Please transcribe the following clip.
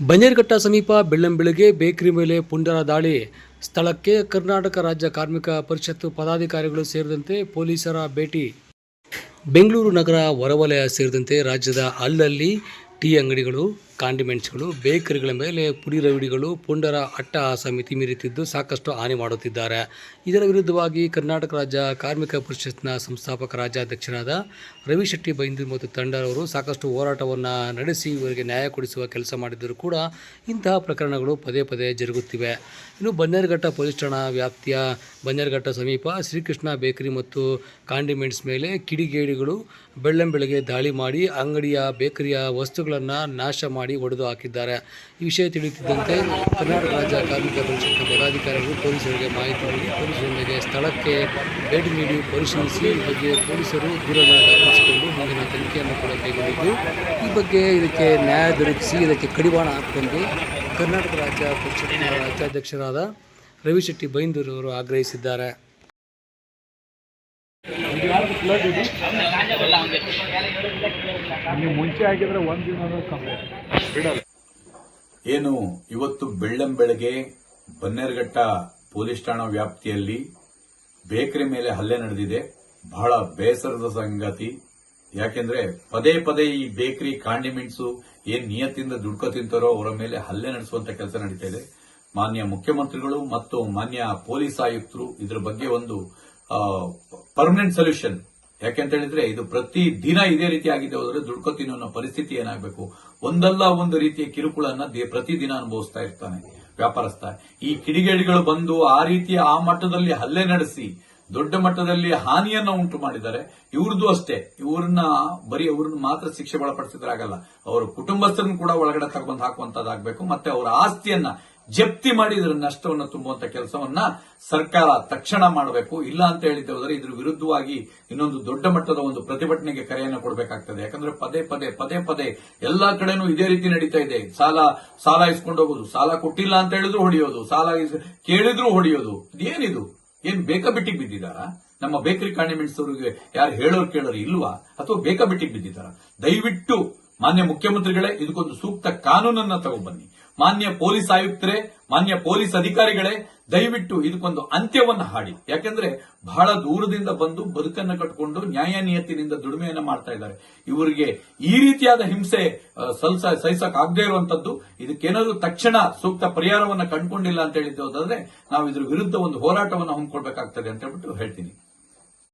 ಬನ್ನೇರುಘಟ್ಟ ಸಮೀಪ ಬೆಳ್ಳಂಬೆಳಗ್ಗೆ ಬೇಕರಿ ಮೇಲೆ ಪುಂಡರ ದಾಳಿ. ಸ್ಥಳಕ್ಕೆ ಕರ್ನಾಟಕ ರಾಜ್ಯ ಕಾರ್ಮಿಕ ಪರಿಷತ್ತು ಪದಾಧಿಕಾರಿಗಳು ಸೇರಿದಂತೆ ಪೊಲೀಸರ ಭೇಟಿ. ಬೆಂಗಳೂರು ನಗರ ಹೊರವಲಯ ಸೇರಿದಂತೆ ರಾಜ್ಯದ ಅಲ್ಲಲ್ಲಿ ಟೀ ಅಂಗಡಿಗಳು ಕಾಂಡಿಮೆಂಟ್ಸ್ಗಳು, ಬೇಕರಿಗಳ ಮೇಲೆ ಪುಡಿ ರವಿಡಿಗಳು, ಪುಂಡರ ಅಟ್ಟಹಾಸ ಸಮಿತಿ ಮೀರುತ್ತಿದ್ದು ಸಾಕಷ್ಟು ಹಾನಿ ಮಾಡುತ್ತಿದ್ದಾರೆ. ಇದರ ವಿರುದ್ಧವಾಗಿ ಕರ್ನಾಟಕ ರಾಜ್ಯ ಕಾರ್ಮಿಕ ಪರಿಷತ್ನ ಸಂಸ್ಥಾಪಕ ರಾಜ್ಯಾಧ್ಯಕ್ಷರಾದ ರವಿಶೆಟ್ಟಿ ಬೈಂದೂರು ಮತ್ತು ತಂಡರವರು ಸಾಕಷ್ಟು ಹೋರಾಟವನ್ನು ನಡೆಸಿ ಇವರಿಗೆ ನ್ಯಾಯ ಕೊಡಿಸುವ ಕೆಲಸ ಮಾಡಿದ್ದರೂ ಕೂಡ ಇಂತಹ ಪ್ರಕರಣಗಳು ಪದೇ ಪದೇ ಜರುಗುತ್ತಿವೆ. ಇನ್ನು ಬನ್ನೇರುಘಟ್ಟ ಪೊಲೀಸ್ ಠಾಣಾ ವ್ಯಾಪ್ತಿಯ ಬನ್ನೇರುಘಟ್ಟ ಸಮೀಪ ಶ್ರೀಕೃಷ್ಣ ಬೇಕರಿ ಮತ್ತು ಕಾಂಡಿಮೆಂಟ್ಸ್ ಮೇಲೆ ಕಿಡಿಗೇಡಿಗಳು ಬೆಳ್ಳಂಬೆಳಗ್ಗೆ ದಾಳಿ ಮಾಡಿ ಅಂಗಡಿಯ ಬೇಕರಿಯ ವಸ್ತುಗಳನ್ನು ನಾಶ ಮಾಡಿ ಒಡೆದು ಹಾಕಿದ್ದಾರೆ. ಈ ವಿಷಯ ತಿಳಿಯುತ್ತಿದ್ದಂತೆ ಕರ್ನಾಟಕ ರಾಜ್ಯ ಕಾರ್ಮಿಕ ಪರಿಷತ್ನ ಪದಾಧಿಕಾರಿಗಳು ಪೊಲೀಸರಿಗೆ ಮಾಹಿತಿ ನೀಡಿ ಪೊಲೀಸರೊಂದಿಗೆ ಸ್ಥಳಕ್ಕೆ ಭೇಟಿ ನೀಡಿ ಪರಿಶೀಲಿಸಿ ಈ ಬಗ್ಗೆ ಪೊಲೀಸರು ದೂರನ್ನು ದಾಖಲಿಸಿಕೊಂಡು ಮುಂದಿನ ತನಿಖೆಯನ್ನು ಕೂಡ ಕೈಗೊಂಡಿದ್ದು, ಈ ಬಗ್ಗೆ ಇದಕ್ಕೆ ನ್ಯಾಯ ದೊರಕಿಸಿ ಇದಕ್ಕೆ ಕಡಿವಾಣ ಹಾಕಿಕೊಂಡು ಕರ್ನಾಟಕ ರಾಜ್ಯ ಪರಿಷತ್ನ ರಾಜ್ಯಾಧ್ಯಕ್ಷರಾದ ರವಿ ಬೈಂದೂರವರು ಬೈಂದೂರು ನೀವು ಮುಂಚೆ ಆಗಿದ್ರೆ ಒಂದಿನ ದಿನ ಕಮ್ಮಿ. ಬಿಡಲ್ಲ. ಏನು ಇವತ್ತು ಬೆಳ್ಳಂ ಬೆಳಗ್ಗೆ ಬನ್ನೇರ್ಘಟ್ಟ ಪೊಲೀಸ್ ಠಾಣಾ ವ್ಯಾಪ್ತಿಯಲ್ಲಿ ಬೇಕರಿ ಮೇಲೆ ಹಲ್ಲೆ ನಡೆದಿದೆ. ಬಹಳ ಬೇಸರದ ಸಂಗತಿ. ಯಾಕೆಂದ್ರೆ ಪದೇ ಪದೇ ಈ ಬೇಕರಿ ಕಾಂಡಿಮೆಂಟ್ಸ್ ಏನ್ ನಿಯತ್ತಿಂದ ದುಡ್ಕೋ ತಿಂತಾರೋ ಅವರ ಮೇಲೆ ಹಲ್ಲೆ ನಡೆಸುವಂತ ಕೆಲಸ ನಡೀತಾ ಇದೆ. ಮಾನ್ಯ ಮುಖ್ಯಮಂತ್ರಿಗಳು ಮತ್ತು ಮಾನ್ಯ ಪೊಲೀಸ್ ಆಯುಕ್ತರು ಇದರ ಬಗ್ಗೆ ಒಂದು ಪರ್ಮನೆಂಟ್ ಸೊಲ್ಯೂಷನ್ ಯಾಕೆಂತ ಹೇಳಿದ್ರೆ ಇದು ಪ್ರತಿ ದಿನ ಇದೇ ರೀತಿ ಆಗಿದೆ ಹೋದ್ರೆ ದುಡ್ಕೋತೀನಿ ಅನ್ನೋ ಪರಿಸ್ಥಿತಿ ಏನಾಗಬೇಕು? ಒಂದಲ್ಲ ಒಂದು ರೀತಿಯ ಕಿರುಕುಳನ್ನ ಪ್ರತಿದಿನ ಅನುಭವಿಸ್ತಾ ಇರ್ತಾನೆ ವ್ಯಾಪಾರಸ್ಥ. ಈ ಕಿಡಿಗೇಡಿಗಳು ಬಂದು ಆ ರೀತಿಯ ಆ ಮಟ್ಟದಲ್ಲಿ ಹಲ್ಲೆ ನಡೆಸಿ, ದೊಡ್ಡ ಮಟ್ಟದಲ್ಲಿ ಹಾನಿಯನ್ನ ಉಂಟು ಮಾಡಿದ್ದಾರೆ. ಇವ್ರದ್ದು ಅಷ್ಟೇ. ಇವ್ರನ್ನ ಬರೀ ಅವ್ರನ್ನ ಮಾತ್ರ ಶಿಕ್ಷೆ ಒಳಪಡಿಸಿದ್ರೆ ಆಗಲ್ಲ. ಅವರ ಕುಟುಂಬಸ್ಥರನ್ನು ಕೂಡ ಒಳಗಡೆ ತಗೊಂಡು ಹಾಕುವಂತದ್ದಾಗಬೇಕು. ಮತ್ತೆ ಅವರ ಆಸ್ತಿಯನ್ನ ಜಪ್ತಿ ಮಾಡಿ ಇದರ ನಷ್ಟವನ್ನು ತುಂಬುವಂತ ಕೆಲಸವನ್ನ ಸರ್ಕಾರ ತಕ್ಷಣ ಮಾಡಬೇಕು. ಇಲ್ಲ ಅಂತ ಹೇಳಿದ್ದೆ ಹೋದರೆ ಇದ್ರ ವಿರುದ್ಧವಾಗಿ ಇನ್ನೊಂದು ದೊಡ್ಡ ಮಟ್ಟದ ಒಂದು ಪ್ರತಿಭಟನೆಗೆ ಕರೆಯನ್ನು ಕೊಡಬೇಕಾಗ್ತದೆ. ಯಾಕಂದ್ರೆ ಪದೇ ಪದೇ ಪದೇ ಪದೇ ಎಲ್ಲಾ ಕಡೆನೂ ಇದೇ ರೀತಿ ನಡೀತಾ ಇದೆ. ಸಾಲ ಸಾಲ ಇಸ್ಕೊಂಡು ಹೋಗೋದು, ಸಾಲ ಕೊಟ್ಟಿಲ್ಲ ಅಂತ ಹೇಳಿದ್ರು ಹೊಡೆಯೋದು, ಸಾಲ ಕೇಳಿದ್ರು ಹೊಡೆಯೋದು. ಏನಿದು? ಏನ್ ಬೇಕಾ ಬಿಟ್ಟಿಗೆ ಬಿದ್ದಿದಾರಾ ನಮ್ಮ ಬೇಕರಿ ಕಾಂಡಿಮೆಂಟ್ಸ್ ಅವರಿಗೆ ಯಾರು ಹೇಳೋರು ಕೇಳೋರು ಇಲ್ವಾ? ಅಥವಾ ಬೇಕಾ ಬಿಟ್ಟಿಗೆ ಬಿದ್ದಿದಾರ ದಯವಿಟ್ಟು ಮಾನ್ಯ ಮುಖ್ಯಮಂತ್ರಿಗಳೇ, ಇದಕ್ಕೊಂದು ಸೂಕ್ತ ಕಾನೂನನ್ನ ತಗೊಬನ್ನಿ ಮಾನ್ಯ ಪೊಲೀಸ್ ಆಯುಕ್ತರೇ, ಮಾನ್ಯ ಪೊಲೀಸ್ ಅಧಿಕಾರಿಗಳೇ, ದಯವಿಟ್ಟು ಇದಕ್ಕೊಂದು ಅಂತ್ಯವನ್ನ ಹಾಡಿ. ಯಾಕೆಂದ್ರೆ ಬಹಳ ದೂರದಿಂದ ಬಂದು ಬದುಕನ್ನ ಕಟ್ಕೊಂಡು ನ್ಯಾಯ ನಿಯತ್ತಿನಿಂದ ದುಡಿಮೆಯನ್ನ ಮಾಡ್ತಾ ಇದ್ದಾರೆ. ಇವರಿಗೆ ಈ ರೀತಿಯಾದ ಹಿಂಸೆ ಸಲ್ಸ, ಸಹಿಸಕ್ ಆಗದೆ ಇರುವಂತದ್ದು, ಇದಕ್ಕೇನಾದ್ರೂ ತಕ್ಷಣ ಸೂಕ್ತ ಪರಿಹಾರವನ್ನ ಕಂಡುಕೊಂಡಿಲ್ಲ ಅಂತ ಹೇಳಿದ್ದು ನಾವು ಇದ್ರ ವಿರುದ್ಧ ಒಂದು ಹೋರಾಟವನ್ನ ಹಮ್ಮಿಕೊಳ್ಬೇಕಾಗ್ತದೆ ಅಂತ ಹೇಳ್ಬಿಟ್ಟು ಹೇಳ್ತೀನಿ.